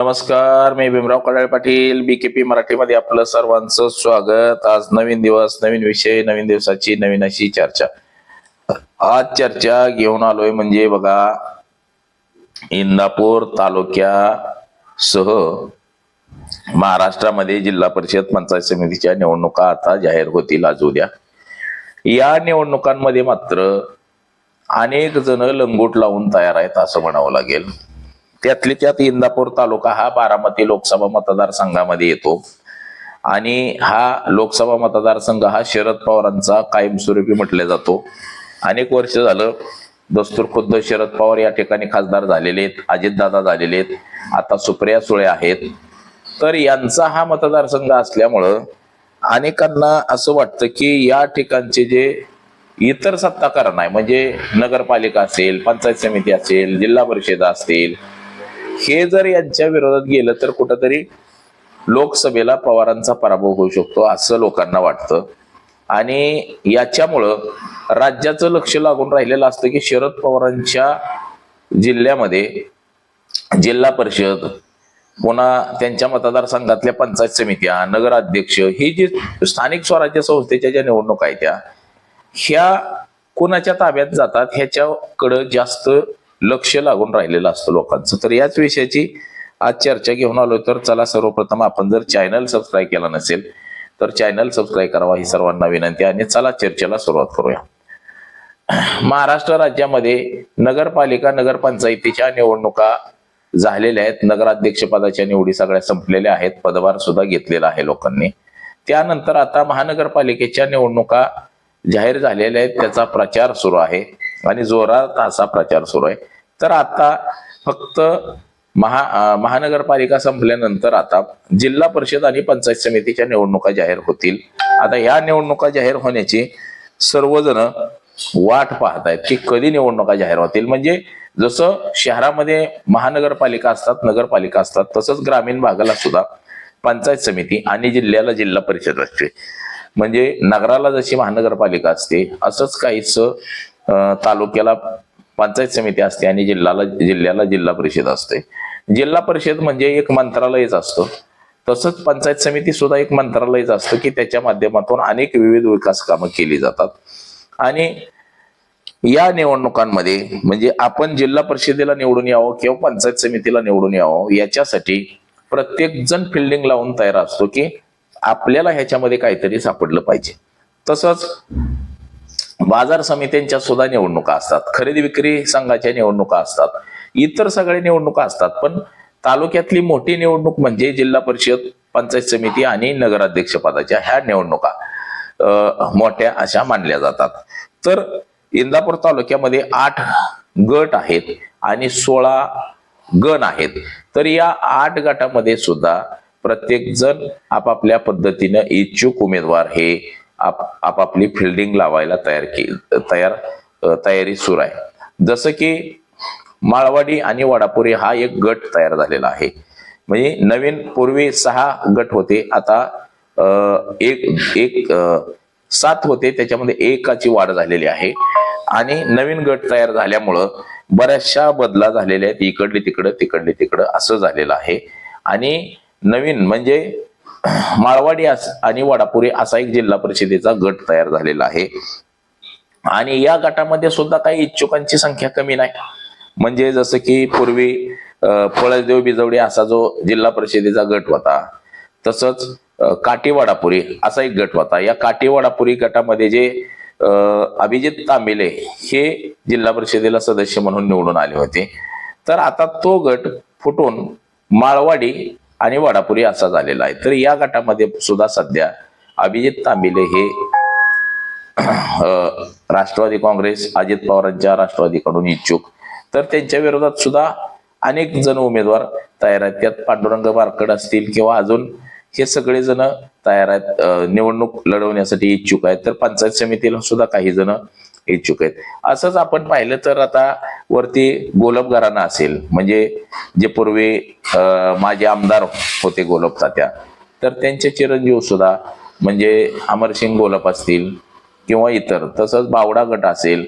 नमस्कार मी भीमराव कडाळे पाटील बीकेपी मराठीमध्ये आपलं सर्वांचं स्वागत. आज नवीन दिवस नवीन विषय नवीन दिवसाची नवीन अशी चर्चा. आज चर्चा घेऊन आलोय म्हणजे बघा इंदापूर तालुक्यासह महाराष्ट्रामध्ये जिल्हा परिषद पंचायत समितीच्या निवडणुका आता जाहीर होतील आज उद्या. या निवडणुकांमध्ये मात्र अनेक जण लंगोट लावून तयार आहेत असं म्हणावं लागेल. त्यातले त्यात इंदापूर तालुका हा बारामती लोकसभा मतदारसंघामध्ये येतो. आणि हा लोकसभा मतदारसंघ हा शरद पवारांचा कायमस्वरूपी म्हटला जातो. अनेक वर्ष झालं दस्तूर खुद्द शरद पवार या ठिकाणी खासदार झालेले आहेत अजितदादा झालेले आहेत आता सुप्रिया सुळे आहेत. तर यांचा हा मतदारसंघ असल्यामुळं अनेकांना असं वाटतं की या ठिकाणचे जे इतर सत्ताकारण आहे म्हणजे नगरपालिका असेल पंचायत समिती असेल जिल्हा परिषद असतील हे जर यांच्या विरोधात गेलं तर कुठंतरी लोकसभेला पवारांचा पराभव होऊ शकतो असं लोकांना वाटतं. आणि याच्यामुळं राज्याचं लक्ष लागून राहिलेलं असतं की शरद पवारांच्या जिल्ह्यामध्ये जिल्हा परिषद पुन्हा त्यांच्या मतदारसंघातल्या पंचायत समित्या नगराध्यक्ष ही जी स्थानिक स्वराज्य संस्थेच्या ज्या निवडणुका आहेत त्या ह्या कुणाच्या ताब्यात जातात? ह्याच्याकडं जास्त लक्ष लागून राहिलेलं असतं लोकांचं. तर याच विषयाची आज चर्चा घेऊन आलो तर चला सर्वप्रथम आपण जर चॅनल सबस्क्राईब केला नसेल तर चॅनल सबस्क्राईब करावा ही सर्वांना विनंती आणि चला चर्चेला सुरुवात करूया. महाराष्ट्र राज्यामध्ये नगरपालिका नगरपंचायतीच्या निवडणुका झालेल्या आहेत. नगराध्यक्षपदाच्या निवडी सगळ्या संपलेल्या आहेत. पदभार सुद्धा घेतलेला आहे लोकांनी. त्यानंतर आता महानगरपालिकेच्या निवडणुका जाहीर झालेल्या आहेत. त्याचा प्रचार सुरू आहे आणि जोरात असा प्रचार सुरू आहे. तर आता फक्त महा महानगरपालिका संपल्यानंतर आता जिल्हा परिषद आणि पंचायत समितीच्या निवडणुका जाहीर होतील. आता ह्या निवडणुका जाहीर होण्याची सर्वजण वाट पाहत आहेत की कधी निवडणुका जाहीर होतील. म्हणजे जसं शहरामध्ये महानगरपालिका असतात नगरपालिका असतात तसंच ग्रामीण भागाला सुद्धा पंचायत समिती आणि जिल्ह्याला जिल्हा परिषद असते. म्हणजे नगराला जशी महानगरपालिका असते असंच काहीच तालुक्याला पंचायत समिती असते आणि जिल्ह्याला जिल्ह्याला जिल्हा परिषद असते. जिल्हा परिषद म्हणजे एक मंत्रालयच असतं. तसंच पंचायत समिती सुद्धा एक मंत्रालयच असतं की त्याच्या माध्यमातून अनेक विविध विकास कामं केली जातात. आणि या निवडणुकांमध्ये म्हणजे आपण जिल्हा परिषदेला निवडून यावं किंवा पंचायत समितीला निवडून यावं याच्यासाठी प्रत्येक जण फिल्डिंग लावून तयार असतो की आपल्याला ह्याच्यामध्ये काहीतरी सापडलं पाहिजे. तसंच बाजार समित्यांच्या सुद्धा निवडणुका असतात. खरेदी विक्री संघाच्या निवडणुका असतात. इतर सगळे निवडणुका असतात. पण तालुक्यातली मोठी निवडणूक म्हणजे जिल्हा परिषद पंचायत समिती आणि नगराध्यक्ष पदाच्या ह्या निवडणुका मोठ्या अशा मानल्या जातात. तर इंदापूर तालुक्यामध्ये आठ गट आहेत आणि सोळा गण आहेत. तर या आठ गटामध्ये सुद्धा प्रत्येक जण आपापल्या पद्धतीनं इच्छुक उमेदवार हे आप आपापली फिल्डिंग लावायला तयार के तयार तयारी सुरू आहे. जसं की माळवाडी आणि वडापुरी हा एक गट तयार झालेला आहे. म्हणजे नवीन पूर्वी सहा गट होते आता एक एक सात होते त्याच्यामध्ये एकाची वाढ झालेली आहे. आणि नवीन गट तयार झाल्यामुळं बऱ्याचशा बदला झालेल्या आहेत. इकडली तिकडं तिकडली तिकडं असं झालेलं आहे. आणि नवीन म्हणजे माळवाडी अस- आणि वडापुरी असा एक जिल्हा परिषदेचा गट तयार झालेला आहे. आणि या गटामध्ये सुद्धा काही इच्छुकांची संख्या कमी नाही. म्हणजे जसं की पूर्वी पळसदेव बिजवडी असा जो जिल्हा परिषदेचा गट होता तसंच काटीवाडापुरी असा एक गट होता. या काटीवाडापुरी गटामध्ये जे अभिजित तांबिले हे जिल्हा परिषदेला सदस्य म्हणून निवडून आले होते. तर आता तो गट फुटून माळवाडी आणि वडापुरी असा झालेला आहे. तर या गटामध्ये सुद्धा सध्या अभिजित तांबिले हे राष्ट्रवादी काँग्रेस अजित पवारांच्या राष्ट्रवादीकडून इच्छुक. तर त्यांच्या विरोधात सुद्धा अनेक जण उमेदवार तयार आहेत. त्यात पांडुरंग बारकड असतील किंवा अजून हे सगळे जण तयार आहेत. निवडणूक लढवण्यासाठी इच्छुक आहेत. तर पंचायत समितीला सुद्धा काही जण इच्छुक आहेत. असंच आपण पाहिलं तर आता वरती गोलब घराणा असेल. म्हणजे जे पूर्वी माझे आमदार होते गोलब तात्या तर त्यांचे चिरंजीव सुद्धा म्हणजे अमरसिंग गोलप असतील किंवा इतर तसंच बावडा गट असेल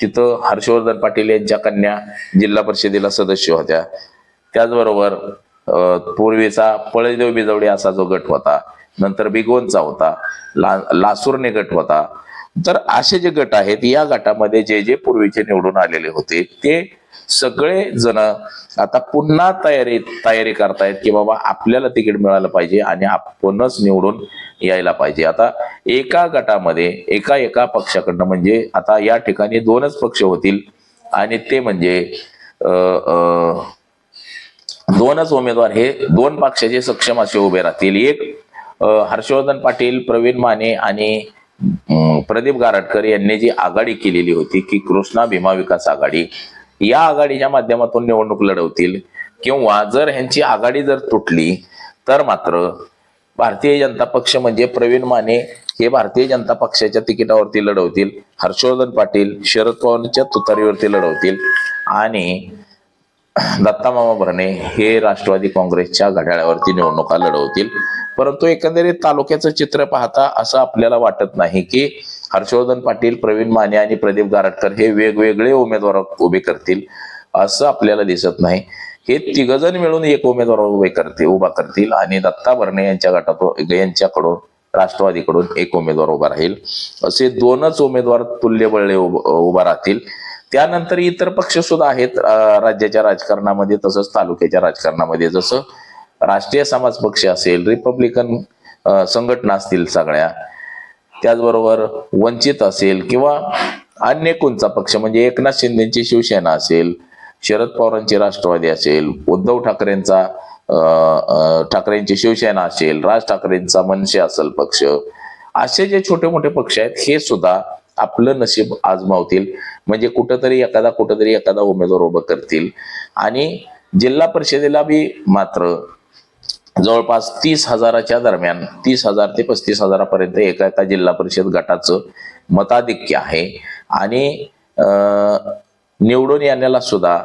तिथं हर्षवर्धन पाटील यांच्या कन्या जिल्हा परिषदेला सदस्य होत्या. त्याचबरोबर पूर्वीचा पळदेव बिजवडी असा जो गट होता नंतर बिगोनचा होता ला लासूरने गट होता तर असे जे गट आहेत या गटामध्ये जे जे पूर्वीचे निवडून आलेले होते ते सगळे जण आता पुन्हा तयारी तयारी करतायत की बाबा आपल्याला तिकीट मिळालं पाहिजे आणि आपणच निवडून यायला पाहिजे. आता एका गटामध्ये एका एका पक्षाकडनं म्हणजे आता या ठिकाणी दोनच पक्ष होतील आणि ते म्हणजे दोनच उमेदवार हे दोन पक्षाचे सक्षम असे उभे राहतील. एक हर्षवर्धन पाटील प्रवीण माने आणि प्रदीप गारटकर यांनी जी आघाडी केलेली होती की कृष्णा भीमा विकास आघाडी या आघाडीच्या माध्यमातून निवडणूक लढवतील किंवा जर ह्यांची आघाडी जर तुटली तर मात्र भारतीय जनता पक्ष म्हणजे प्रवीण माने हे भारतीय जनता पक्षाच्या तिकिटावरती लढवतील हर्षवर्धन पाटील शरद पवारच्या तुतारीवरती लढवतील आणि दत्तामामा भरणे हे राष्ट्रवादी काँग्रेसच्या घड्याळावरती निवडणुका लढवतील. परंतु एकंदरीत तालुक्याचं चित्र पाहता असं आपल्याला वाटत नाही की हर्षवर्धन पाटील प्रवीण माने आणि प्रदीप गारटकर हे वेगवेगळे उमेदवार उभे करतील असं आपल्याला दिसत नाही. हे तिघजण मिळून एक उमेदवार उभे करतील उभा करतील आणि दत्ता भरणे यांच्या गटातून यांच्याकडून राष्ट्रवादीकडून एक उमेदवार उभा राहील. असे दोनच उमेदवार तुल्यबळले उभ- उभा राहतील. त्यानंतर इतर पक्ष सुद्धा आहेत राज्याच्या राजकारणामध्ये तसंच तालुक्याच्या राजकारणामध्ये. जसं राष्ट्रीय समाज पक्ष असेल रिपब्लिकन संघटना असतील सगळ्या त्याचबरोबर वंचित असेल किंवा अन्य कोणता पक्ष म्हणजे एकनाथ शिंदेची शिवसेना असेल शरद पवारांची राष्ट्रवादी असेल उद्धव ठाकरेंचा ठाकरेंची शिवसेना असेल राज ठाकरेंचा मनसे असेल पक्ष असे जे छोटे मोठे पक्ष आहेत हे सुद्धा आपलं नशीब आजमावतील म्हणजे कुठंतरी एखादा कुठंतरी एखादा उमेदवार उभं करतील. आणि जिल्हा परिषदेला बी मात्र जवळपास तीस हजाराच्या दरम्यान तीस हजार ते पस्तीस हजारापर्यंत एका एका जिल्हा परिषद गटाचं मताधिक्य आहे. आणि निवडून येण्याला सुद्धा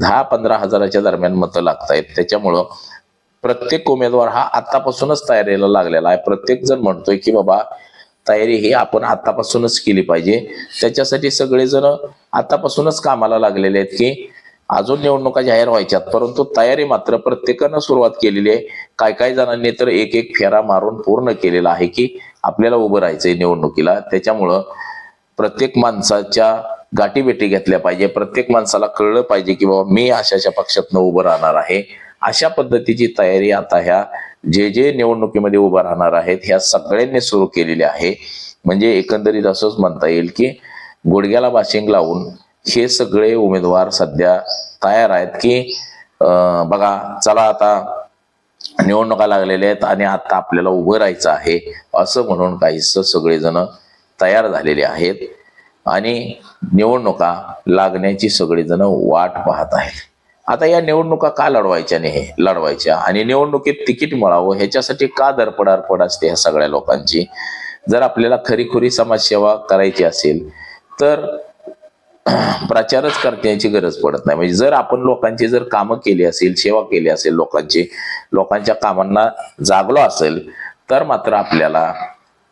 दहा पंधरा हजाराच्या दरम्यान मतं लागतायत. त्याच्यामुळं प्रत्येक उमेदवार हा आतापासूनच तयारीला लागलेला आहे. प्रत्येक जण म्हणतोय की बाबा तयारी ही आपण आतापासूनच केली पाहिजे. त्याच्यासाठी सगळेजण आतापासूनच कामाला लागलेले आहेत की अजून निवडणुका जाहीर व्हायच्यात परंतु तयारी मात्र प्रत्येकानं सुरुवात केलेली आहे. काय काय जणांनी तर एक एक फेरा मारून पूर्ण केलेला आहे की आपल्याला उभं राहायचंय निवडणुकीला. त्याच्यामुळं प्रत्येक माणसाच्या गाठीभेटी घेतल्या पाहिजे. प्रत्येक माणसाला कळलं पाहिजे की बाबा मी अशाच्या पक्षातनं उभं राहणार आहे. अशा पद्धतीची तयारी आता ह्या जे जे निवडणुकीमध्ये उभं राहणार आहेत ह्या सगळ्यांनी सुरू केलेली आहे. म्हणजे एकंदरीत असंच म्हणता येईल की गुडघ्याला बाशिंग लावून हे सगळे उमेदवार सध्या तयार आहेत की बघा चला आता निवडणुका लागलेल्या आहेत आणि आता आपल्याला उभं राहायचं आहे असं म्हणून काहीस सगळेजण तयार झालेले आहेत. आणि निवडणुका लागण्याची सगळेजण वाट पाहत आहेत. आता या निवडणुका का लढवायच्या नाही लढवायच्या? आणि निवडणुकीत तिकीट मिळावं ह्याच्यासाठी का धडपडारपड असते ह्या सगळ्या लोकांची? जर आपल्याला खरीखुरी समाजसेवा करायची असेल तर प्रचारच करण्याची गरज पडत नाही. म्हणजे जर आपण लोकांची जर कामं केली असेल सेवा केली असेल लोकांची लोकांच्या कामांना जागलो असेल तर मात्र आपल्याला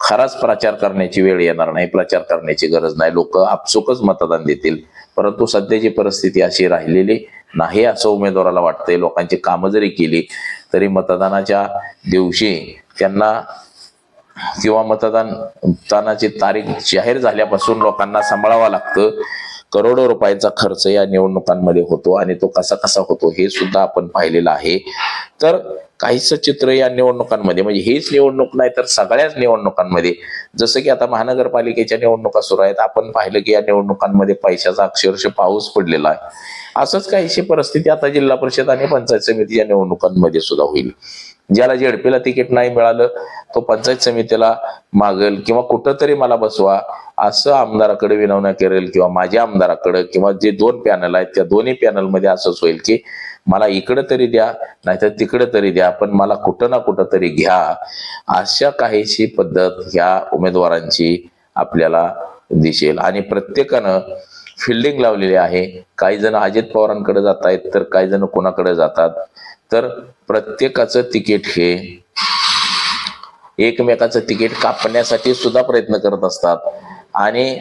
खराच प्रचार करण्याची वेळ येणार नाही प्रचार करण्याची गरज नाही. लोक आपसुकच मतदान देतील. परंतु सध्याची परिस्थिती अशी राहिलेली नाही असं उमेदवाराला वाटतंय. लोकांची कामं जरी केली तरी मतदानाच्या दिवशी त्यांना किंवा मतदान मतदानाची तारीख जाहीर झाल्यापासून लोकांना सांभाळावं लागतं. करोडो रुपयाचा खर्च या निवडणुकांमध्ये होतो आणि तो कसा कसा होतो हे सुद्धा आपण पाहिलेलं आहे. तर काहीच चित्र या निवडणुकांमध्ये म्हणजे हीच निवडणूक नाही तर सगळ्याच निवडणुकांमध्ये. जसं की आता महानगरपालिकेच्या निवडणुका सुरू आहेत. आपण पाहिलं की या निवडणुकांमध्ये पैशाचा अक्षरशः पाऊस पडलेला आहे. असंच काहीशी परिस्थिती आता जिल्हा परिषद आणि पंचायत समितीच्या निवडणुकांमध्ये सुद्धा होईल. ज्याला झेडपीला तिकीट नाही मिळालं तो पंचायत समितीला मागेल किंवा कुठंतरी मला बसवा असं आमदाराकडे विनवण्या करेल किंवा माझ्या आमदाराकडे किंवा जे दोन पॅनल आहेत त्या दोन्ही पॅनलमध्ये असंच होईल की मला इकडं तरी द्या नाहीतर तिकडं तरी द्या पण मला कुठं ना कुठं तरी घ्या. अशा काहीशी पद्धत ह्या उमेदवारांची आपल्याला दिसेल. आणि प्रत्येकानं फिल्डिंग लावलेली आहे. काही जण अजित पवारांकडे जात आहेत तर काही जण कोणाकडे जातात. तर प्रत्येकाचं तिकीट हे एकमेकाचं तिकीट कापण्यासाठी सुद्धा प्रयत्न करत असतात. आणि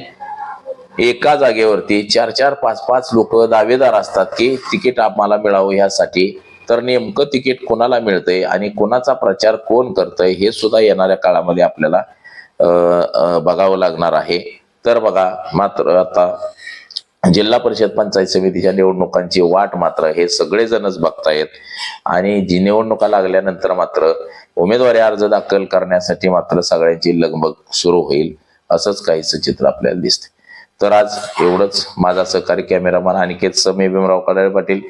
एका जागेवरती चार चार पाच पाच लोक दावेदार असतात की तिकीट आम्हाला मिळावं ह्यासाठी. तर नेमकं तिकीट कोणाला मिळतंय आणि कोणाचा प्रचार कोण करतंय हे सुद्धा येणाऱ्या काळामध्ये आपल्याला बघावं लागणार आहे. तर बघा मात्र आता जिल्हा परिषद पंचायत समितीच्या निवडणुकांची वाट मात्र हे सगळेजणच बघतायत. आणि जी निवडणुका लागल्यानंतर मात्र उमेदवारी अर्ज दाखल करण्यासाठी मात्र सगळ्यांची लगबग सुरू होईल असंच काहीच चित्र आपल्याला दिसते तर आज एवढंच. माझा सहकारी कॅमेरामन अनिकेत समी भीमराव कडाळे पाटील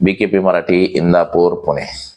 बीकेपी मराठी इंदापूर पुणे.